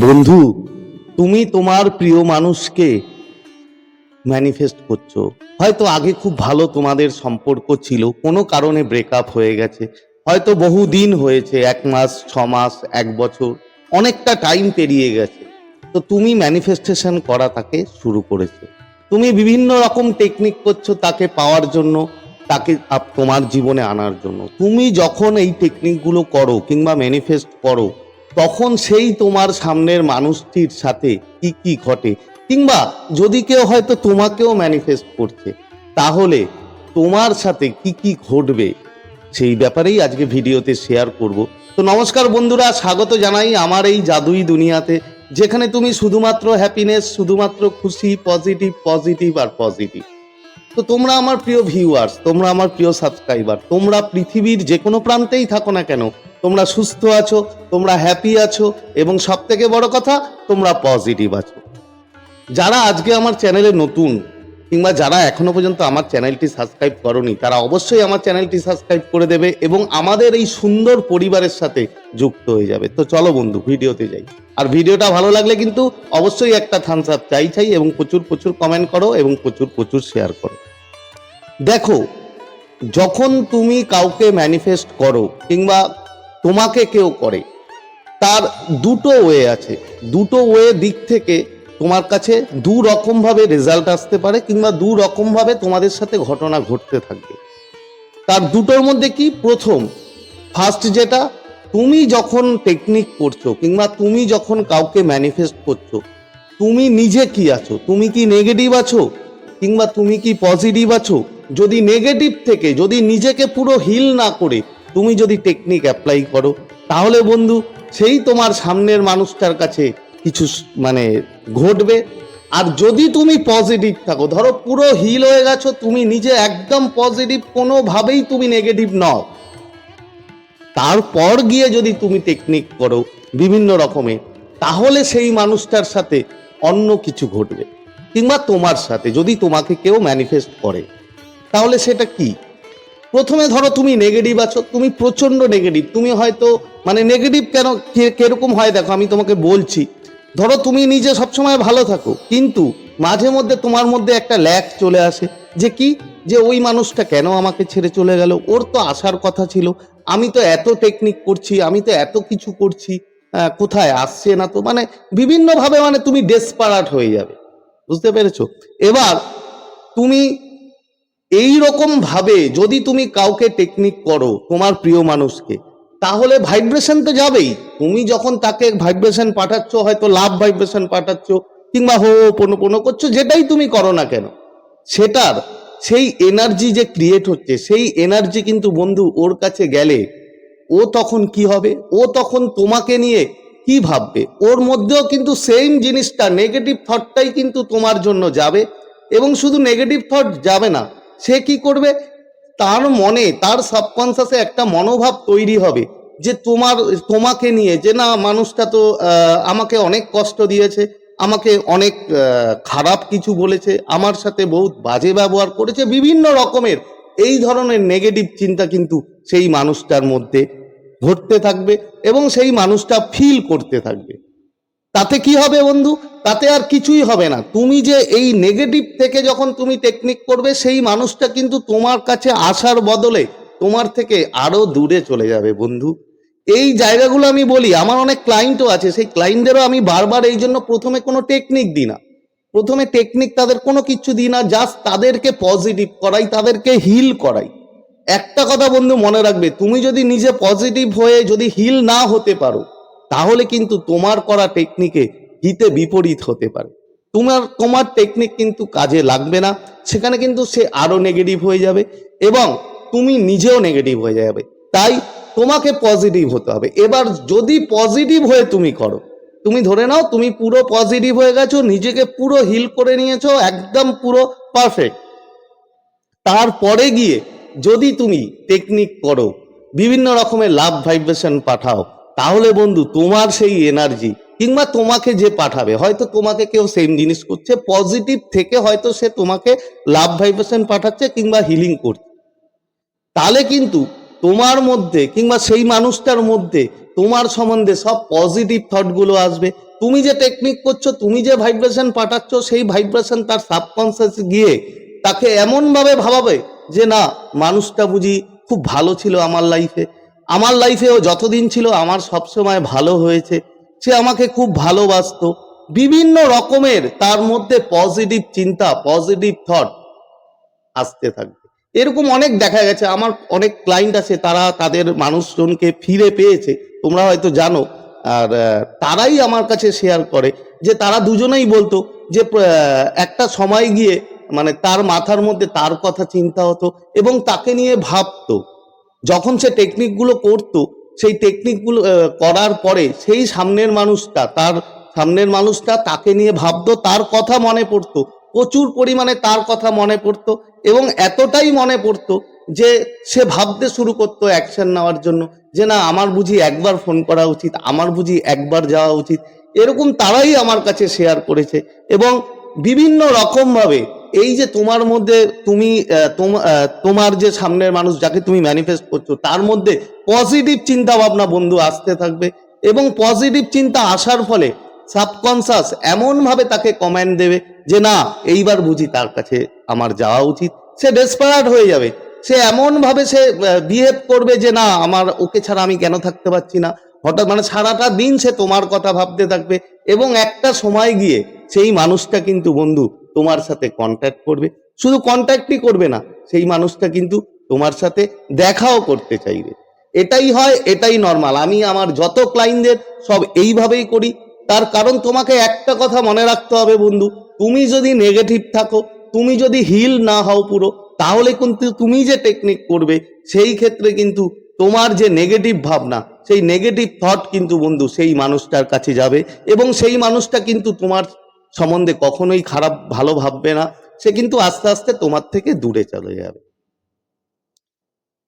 বন্ধু, তুমি তোমার প্রিয় মানুষকে ম্যানিফেস্ট করছ। হয়তো আগে খুব ভালো তোমাদের সম্পর্ক ছিল, কোনো কারণে ব্রেকআপ হয়ে গেছে। হয়তো বহু দিন হয়েছে, এক মাস, ছ মাস, এক বছর, অনেকটা টাইম পেরিয়ে গেছে। তো তুমি ম্যানিফেস্টেশন করা তাকে শুরু করেছ। তুমি বিভিন্ন রকম টেকনিক করছ তাকে পাওয়ার জন্য, তাকে তোমার জীবনে আনার জন্য। তুমি যখন এই টেকনিকগুলো করো কিংবা ম্যানিফেস্ট করো তখন সেই তোমার সামনের মানুষটির সাথে কি কি ঘটে? কিংবা যদি কেউ হয়তো তোমাকেও ম্যানিফেস্ট করছে, তাহলে তোমার সাথে কি কি ঘটবে? সেই ব্যাপারেই আজকে ভিডিওতে শেয়ার করব। তো নমস্কার বন্ধুরা, স্বাগত জানাই আমার এই জাদুই দুনিয়াতে, যেখানে তুমি শুধুমাত্র হ্যাপিনেস শুধুমাত্র খুশি পজিটিভ পজিটিভ আর পজিটিভ তো তোমরা আমার প্রিয় ভিউয়ার্স তোমরা আমার প্রিয় সাবস্ক্রাইবার তোমরা পৃথিবীর যে কোনো প্রান্তেই থাকো না কেন তোমরা সুস্থ আছো, তোমরা হ্যাপি আছো এবং সব থেকে বড় কথা, তোমরা পজিটিভ আছো। যারা আজকে আমার চ্যানেলে নতুন কিংবা যারা এখনও পর্যন্ত আমার চ্যানেলটি সাবস্ক্রাইব করনি, তারা অবশ্যই আমার চ্যানেলটি সাবস্ক্রাইব করে দেবে এবং আমাদের এই সুন্দর পরিবারের সাথে যুক্ত হয়ে যাবে। তো চলো বন্ধু, ভিডিওতে যাই। আর ভিডিওটা ভালো লাগলে কিন্তু অবশ্যই একটা থামস আপ চাই চাই এবং প্রচুর প্রচুর কমেন্ট করো এবং প্রচুর প্রচুর শেয়ার করো। দেখো, যখন তুমি কাউকে ম্যানিফেস্ট করো কিংবা তোমাকে কেউ করে। তার দুটো ওয়ে আছে। দুটো ওয়ে দিক থেকে তোমার কাছে দু রকমভাবে রেজাল্ট আসতে পারে কিংবা দু রকমভাবে তোমাদের সাথে ঘটনা ঘটতে থাকবে। তার দুটোর মধ্যে কি? প্রথম ফার্স্ট যেটা, তুমি যখন টেকনিক করছ কিংবা তুমি যখন কাউকে ম্যানিফেস্ট করছ, তুমি নিজে কি আছো? তুমি কি নেগেটিভ আছো? কিংবা তুমি কি পজিটিভ আছো? যদি নেগেটিভ থেকে, যদি নিজেকে পুরো হিল না করে তুমি যদি টেকনিক অ্যাপ্লাই করো, তাহলে বন্ধু, সেই তোমার সামনের মানুষটার কাছে কিছু মানে ঘটবে। আর যদি তুমি পজিটিভ থাকো, ধরো পুরো হিল হয়ে গেছো, তুমি নিজে একদম পজিটিভ কোনোভাবেই তুমি নেগেটিভ নও। তারপর গিয়ে যদি তুমি টেকনিক করো বিভিন্ন রকমের তাহলে সেই মানুষটার সাথে অন্য কিছু ঘটবে। কিংবা তোমার সাথে, যদি তোমাকে কেউ ম্যানিফেস্ট করে, তাহলে সেটা কি? প্রথমে ধরো তুমি নেগেটিভ আছো, তুমি প্রচণ্ড নেগেটিভ তুমি হয়তো মানে নেগেটিভ কেন কীরকম হয় দেখো, আমি তোমাকে বলছি। ধরো তুমি নিজে সবসময় ভালো থাকো, কিন্তু মাঝে মধ্যে তোমার মধ্যে একটা ল্যাক চলে আসে, যে কি? যে ওই মানুষটা কেন আমাকে ছেড়ে চলে গেল? ওর তো আসার কথা ছিল, আমি তো এত টেকনিক করছি, আমি তো এত কিছু করছি কোথায় আসছে না তো মানে বিভিন্নভাবে মানে তুমি ডেসপারাট হয়ে যাবে, বুঝতে পেরেছ? এবার তুমি এই রকম ভাবে যদি তুমি কাউকে টেকনিক করো, তোমার প্রিয় মানুষকে, তাহলে ভাইব্রেশন তো যাবেই। তুমি যখন তাকে ভাইব্রেশন পাঠাচ্ছ, হয়তো লাভ ভাইব্রেশন পাঠাচ্ছ, কিংবা হো পনো পনো করছ, যেটাই তুমি করো না কেন, সেটার সেই এনার্জি যে ক্রিয়েট হচ্ছে, সেই এনার্জি কিন্তু বন্ধু ওর কাছে গেলে, ও তখন কি হবে? ও তখন তোমাকে নিয়ে কি ভাববে? ওর মধ্যেও কিন্তু সেম জিনিসটা নেগেটিভ থটটাই কিন্তু তোমার জন্য যাবে, এবং শুধু নেগেটিভ থট যাবে না সে কি করবে? তার মনে, তার সাবকনসাসে একটা মনোভাব তৈরি হবে যে তোমার, তোমাকে নিয়ে যে না, মানুষটা তো আমাকে অনেক কষ্ট দিয়েছে, আমাকে অনেক খারাপ কিছু বলেছে, আমার সাথে বহুত বাজে ব্যবহার করেছে, বিভিন্ন রকমের। এই ধরনের নেগেটিভ চিন্তা কিন্তু সেই মানুষটার মধ্যে ঘটতে থাকবে এবং সেই মানুষটা ফিল করতে থাকবে। তাতে কি হবে বন্ধু? তাতে আর কিছুই হবে না। তুমি যে এই নেগেটিভ থেকে যখন তুমি টেকনিক করবে, সেই মানুষটা কিন্তু তোমার কাছে আসার বদলে তোমার থেকে আরও দূরে চলে যাবে বন্ধু। এই জায়গাগুলো আমি বলি, আমার অনেক ক্লায়েন্টও আছে, সেই ক্লায়েন্টদেরও আমি বারবার এই জন্য প্রথমে কোনো টেকনিক দিই না। প্রথমে টেকনিক তাদের কোনো কিছু দিই না জাস্ট তাদেরকে পজিটিভ করাই, তাদেরকে হিল করাই। একটা কথা বন্ধু মনে রাখবে, তুমি যদি নিজে পজিটিভ হয়ে যদি হিল না হতে পারো তাহলে কিন্তু তোমার করা টেকনিকে হিতে বিপরীত হতে পারে। তোমার তোমার টেকনিক কিন্তু কাজে লাগবে না, সেখানে কিন্তু সে আরও নেগেটিভ হয়ে যাবে এবং তুমি নিজেও নেগেটিভ হয়ে যাবে। তাই তোমাকে পজিটিভ হতে হবে। এবার যদি পজিটিভ হয়ে তুমি করো, তুমি ধরে নাও তুমি পুরো পজিটিভ হয়ে গেছো, নিজেকে পুরো হিল করে নিয়েছো, একদম পুরো পারফেক্ট তারপরে গিয়ে যদি তুমি টেকনিক করো, বিভিন্ন রকমের লাভ ভাইব্রেশন পাঠাও তাহলে বন্ধু তোমার সেই এনার্জি কিংবা তোমাকে যে পাঠাবে, হয়তো তোমাকে কেউ সেম জিনিস করছে পজিটিভ থেকে হয়তো সে তোমাকে লাভ ভাইব্রেশন পাঠাচ্ছে কিংবা হিলিং করছে। তাহলে কিন্তু তোমার মধ্যে কিংবা সেই মানুষটার মধ্যে তোমার সম্বন্ধে সব পজিটিভ থটগুলো আসবে। তুমি যে টেকনিক করছ, তুমি যে ভাইব্রেশন পাঠাচ্ছ, সেই ভাইব্রেশন তার সাবকনসিয়াস গিয়ে তাকে এমনভাবে ভাবাবে যে না, মানুষটা বুঝি খুব ভালো ছিল আমার লাইফে আমার লাইফেও যতদিন ছিল আমার সবসময় ভালো হয়েছে। সে আমাকে খুব ভালোবাসতো। বিভিন্ন রকমের তার মধ্যে পজিটিভ চিন্তা পজিটিভ থট আসতে থাকবে। এরকম অনেক দেখা গেছে। আমার অনেক ক্লায়েন্ট আছে, তারা তাদের মানুষজনকে ফিরে পেয়েছে। তোমরা হয়তো জানো। আর তারাই আমার কাছে শেয়ার করে। যে তারা দুজনেই বলতো যে একটা সময় গিয়ে মানে তার মাথার মধ্যে তার কথা চিন্তা হতো এবং তাকে নিয়ে ভাবতো। যখন সে টেকনিকগুলো করতো, সেই টেকনিকগুলো করার পরে সেই সামনের মানুষটা, তার সামনের মানুষটা তাকে নিয়ে ভাবতো তার কথা মনে পড়তো, প্রচুর পরিমাণে তার কথা মনে পড়তো এবং এতটাই মনে পড়তো যে সে ভাবতে শুরু করতো অ্যাকশন নেওয়ার জন্য যে না, আমার বুঝি একবার ফোন করা উচিত, আমার বুঝি একবার যাওয়া উচিত। এরকম তারাই আমার কাছে শেয়ার করেছে এবং বিভিন্ন রকমভাবে এই যে তোমার মধ্যে তুমি তোমার যে সামনের মানুষ যাকে তুমি ম্যানিফেস্ট করছ, তার মধ্যে পজিটিভ চিন্তা ভাবনা বন্ধু আসতে থাকবে এবং পজিটিভ চিন্তা আসার ফলে সাবকনসাস এমনভাবে তাকে কমেন্ট দেবে যে, না, এইবার বুঝি তার কাছে আমার যাওয়া উচিত। সে ডেসপায়ার্ড হয়ে যাবে। সে এমনভাবে সে বিহেভ করবে যে, না, আমার, ওকে ছাড়া আমি কেন থাকতে পারছি না? হঠাৎ মানে সারাটা দিন সে তোমার কথা ভাবতে থাকবে এবং একটা সময় গিয়ে সেই মানুষটা কিন্তু বন্ধু তোমার সাথে কন্ট্যাক্ট করবে। শুধু কন্ট্যাক্টই করবে না, সেই মানুষটা কিন্তু তোমার সাথে দেখাও করতে চাইবে। এটাই হয়, এটাই নর্মাল আমি আমার যত ক্লায়েন্টদের সব এইভাবেই করি। তার কারণ তোমাকে একটা কথা মনে রাখতে হবে বন্ধু, তুমি যদি নেগেটিভ থাকো, তুমি যদি হিল না হও পুরো, তাহলে কিন্তু তুমি যে টেকনিক করবে, সেই ক্ষেত্রে কিন্তু তোমার যে নেগেটিভ ভাবনা, সেই নেগেটিভ থট কিন্তু বন্ধু, সেই মানুষটার কাছে যাবে এবং সেই মানুষটা কিন্তু তোমার সম্বন্ধে কখনোই খারাপ ভালো ভাববে না, সে কিন্তু আস্তে আস্তে তোমার থেকে দূরে চলে যাবে।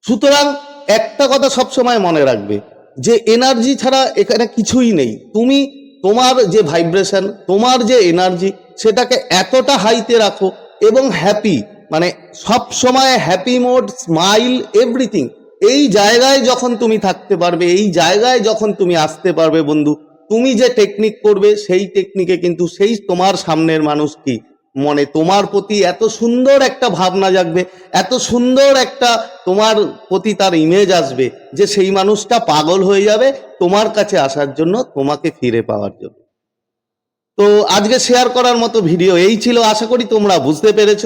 সুতরাং একটা কথা সবসময় মনে রাখবে যে এনার্জি ছাড়া এখানে কিছুই নেই। তুমি তোমার যে ভাইব্রেশন তোমার যে এনার্জি সেটাকে এতটা হাইতে রাখো এবং হ্যাপি মানে সব সময় হ্যাপি মোড স্মাইল এভরিথিং এই জায়গায় যখন তুমি থাকতে পারবে, এই জায়গায় যখন তুমি আসতে পারবে বন্ধু তুমি যে টেকনিক করবে, সেই টেকনিকে কিন্তু সেই তোমার সামনের মানুষ কি? মনে তোমার প্রতি এত সুন্দর একটা ভাবনা জাগবে, এত সুন্দর একটা তোমার প্রতি তার ইমেজ আসবে যে সেই মানুষটা পাগল হয়ে যাবে তোমার কাছে আসার জন্য, তোমাকে ফিরে পাওয়ার জন্য। তো আজকে শেয়ার করার মতো ভিডিও এই ছিল, আশা করি তোমরা বুঝতে পেরেছ।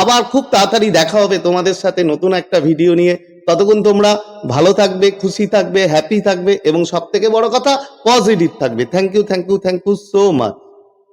আবার খুব তাড়াতাড়ি দেখা হবে তোমাদের সাথে নতুন একটা ভিডিও নিয়ে। ততক্ষণ তোমরা ভালো থাকবে, খুশি থাকবে হ্যাপি থাকবে এবং সব থেকে বড় কথা পজিটিভ থাকবে। Thank you thank you thank you so much